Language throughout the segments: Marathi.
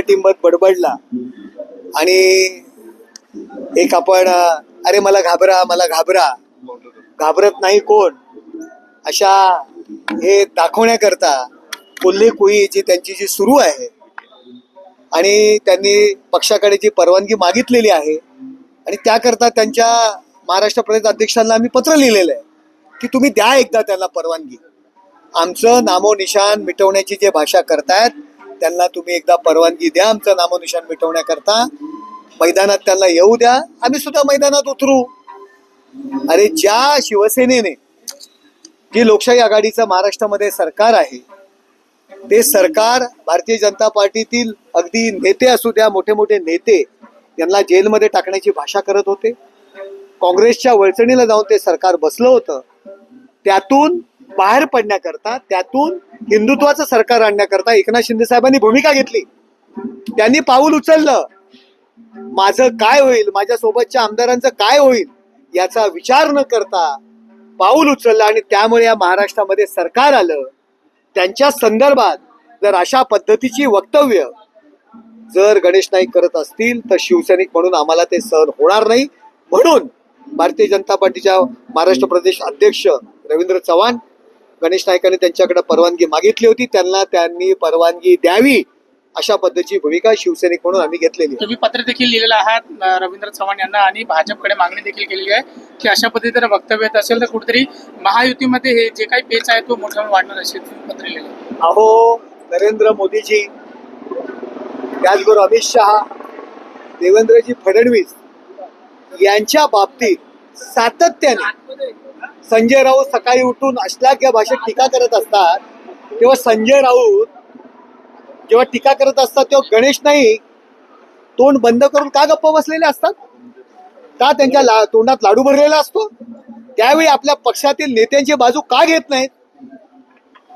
टिंबत बडबडला. आणि एक आपण अरे मला घाबरा मला घाबरा. घाबरत नाही कोण? अशा हे दाखवण्याकरता कोल्हे कुई जी त्यांची जी सुरू आहे आणि त्यांनी पक्षाकडे जी परवानगी मागितलेली आहे आणि त्याकरता त्यांच्या महाराष्ट्र प्रदेश अध्यक्षांना आम्ही पत्र लिहिलेलं आहे की तुम्ही द्या एकदा त्यांना परवानगी. आमचं नामोनिशान मिटवण्याची जे भाषा करतायत त्यांना तुम्ही एकदा परवानगी द्या आमचं नामनिशान मिटवण्याकरता. मैदानात त्यांना येऊ द्या आम्ही सुद्धा मैदानात उतरू. अरे ज्या शिवसेनेने जी लोकशाही आघाडीचं महाराष्ट्रामध्ये सरकार आहे ते सरकार भारतीय जनता पार्टीतील अगदी नेते असू द्या मोठे मोठे नेते यांना जेलमध्ये टाकण्याची भाषा करत होते. काँग्रेसच्या वळचणीला जाऊन ते सरकार बसलं होतं. त्यातून बाहेर पडण्याकरता त्यातून हिंदुत्वाचं सरकार आणण्याकरता एकनाथ शिंदे साहेबांनी भूमिका घेतली. त्यांनी पाऊल उचललं. माझं काय होईल? माझ्या सोबतच्या आमदारांचं काय होईल? याचा विचार न करता पाऊल उचललं आणि त्यामुळे या महाराष्ट्रामध्ये सरकार आलं. त्यांच्या संदर्भात जर अशा पद्धतीची वक्तव्य जर गणेश नाईक करत असतील तर शिवसैनिक म्हणून आम्हाला ते सहन होणार नाही. म्हणून भारतीय जनता पार्टीच्या महाराष्ट्र प्रदेश अध्यक्ष रवींद्र चव्हाण गणेश नाईकांनी त्यांच्याकडे परवानगी मागितली होती त्यांना त्यांनी परवानगी द्यावी अशा पद्धतीची भूमिका शिवसैनिक म्हणून आम्ही घेतलेली तुम्ही पत्र देखील लिहिलेलं आहात रवींद्र चव्हाण यांना आणि भाजपकडे मागणी देखील केलेली आहे की अशा पद्धतीने वक्तव्य येत असेल तर कुठेतरी महायुतीमध्ये हे जे काही पेच आहे तो मोठ्या वाढणार असेल पत्र लिहिलेलं आहे. अहो नरेंद्र मोदीजी त्याचबरोबर अमित शहा देवेंद्रजी फडणवीस यांच्या बाबतीत सातत्याने संजय राऊत सकाळी उठून अश्लाघ्य भाषेत टीका करत असतात तेव्हा संजय राऊत जेव्हा टीका करत असतात तेव्हा गणेश नाईक तोंड बंद करून का गप्प बसलेले असतात? का त्यांच्या ला तोंडात लाडू भरलेला असतो? त्यावेळी आपल्या पक्षातील नेत्यांची बाजू का घेत नाहीत?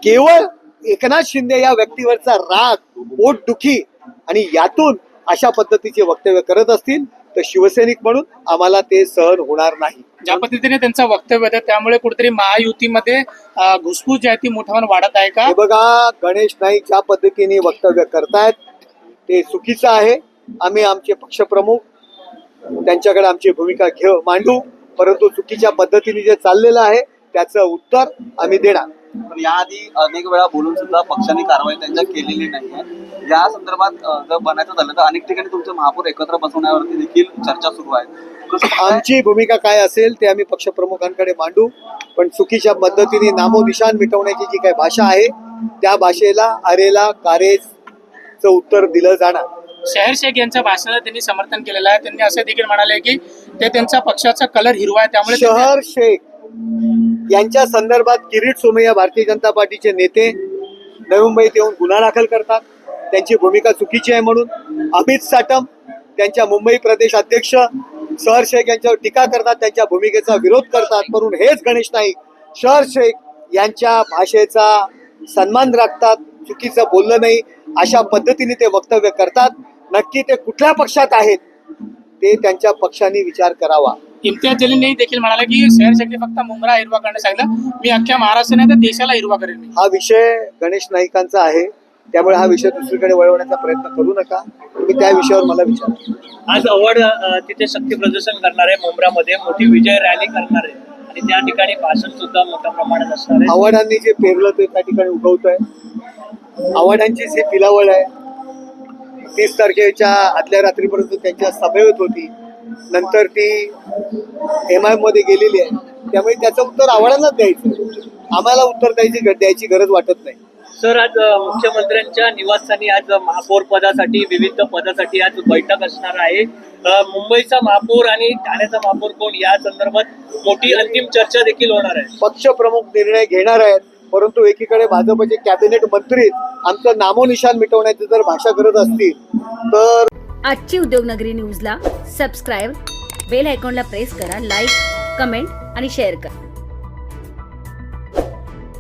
केवळ एकनाथ शिंदे या व्यक्तीवरचा राग पोटदुखी आणि यातून अशा पद्धतीचे वक्तव्य करत असतील तर शिवसैनिक म्हणून आम्हाला ते सहन होणार नाही. ज्या पद्धतीने त्यांचं वक्तव्य होतं त्यामुळे कुठेतरी महायुतीमध्ये अं, घुसघुस जी आहे ती मोठ्यावर वाढत आहे का? हे बघा गणेश नाईक ज्या पद्धतीने वक्तव्य करतायत ते चुकीचं आहे. आम्ही आमचे पक्षप्रमुख त्यांच्याकडे आमची भूमिका घेऊ मांडू परंतु चुकीच्या पद्धतीने जे चाललेलं आहे त्याचं उत्तर आम्ही देणार. पण याआधी अनेक वेळा बोलून सुद्धा पक्षाने कारवाई त्यांच्या केलेली नाहीये. या संदर्भात जर बनायचं झालं तर अनेक ठिकाणी तुमचे महापौर एकत्र बसवण्यावरती देखील चर्चा सुरू आहे? आमची भूमिका काय असेल ते आम्ही पक्षप्रमुखांकडे मांडू. पण चुकीच्या पद्धतीने नामोनिशान मिटवण्याची जी काही भाषा आहे त्या भाषेला अरेला कारेचं उत्तर दिलं जाणार. शहर शेख यांच्या भाषणाला त्यांनी समर्थन केलेलं आहे. त्यांनी असं देखील म्हणाले की ते त्यांच्या पक्षाचा कलर हिरवा आहे त्यामुळे शहर शेख यांच्या संदर्भात किरीट सोमय्या भारतीय जनता पार्टीचे नेते नवी मुंबईत येऊन गुन्हा दाखल करतात. त्यांची भूमिका चुकीची आहे म्हणून अमित साटम त्यांच्या मुंबई प्रदेश अध्यक्ष शहर शेख यांच्यावर टीका करतात त्यांच्या भूमिकेचा विरोध करतात म्हणून हेच गणेश नाईक शहर शेख यांच्या भाषेचा सन्मान राखतात चुकीचं बोललं नाही अशा पद्धतीने ते वक्तव्य करतात. नक्की ते कुठल्या पक्षात आहेत ते त्यांच्या पक्षाने विचार करावा. इम्तियाज जलीलने देखील म्हणाले की शहर शेखने फक्त मुंब्रा हिरवा करण्यास सांगितलं. मी अख्ख्या महाराष्ट्राने तर देशाला हिरवा करेल हा विषय गणेश नाईकांचा आहे. त्यामुळे हा विषय दुसरीकडे वळवण्याचा प्रयत्न करू नका. तुम्ही त्या विषयावर मला विचारा. आज अवॉर्ड तिथे शक्ती प्रदर्शन करणार आहे मुंब्रामध्ये मोठी विजय रॅली करणार आहे. आणि त्या ठिकाणी भाषण सुद्धा मोठ्या प्रमाणात असणार आहे. आव्हाडांनी जे पेरलं ते त्या ठिकाणी उगवत आहे आव्हाडांचीच ही पिलावळ आहे तीस तारखेच्या आदल्या रात्रीपर्यंत त्यांच्या सभेत होती. नंतर ती एम आयमध्ये गेलेली आहे. त्यामुळे त्याचं उत्तर आव्हाडांनाच द्यायचं आम्हाला उत्तर द्यायची द्यायची गरज वाटत नाही. सर आज मुख्यमंत्र्यांच्या निवासस्थानी आज महापौर पदासाठी विविध पदासाठी आज बैठक असणार आहे. मुंबईचा महापौर आणि ठाण्याचा महापौर कोण? या संदर्भात मोठी अंतिम चर्चा देखील होणार आहे. पक्षप्रमुख निर्णय घेणार आहेत परंतु एकीकडे भाजपचे कॅबिनेट मंत्री आमचं नामोनिशान मिटवण्याची जर भाषा करत असतील तर आजची उद्योगनगरी न्यूजला सबस्क्राईब बेल आयकॉनला प्रेस करा लाईक कमेंट आणि शेअर करा.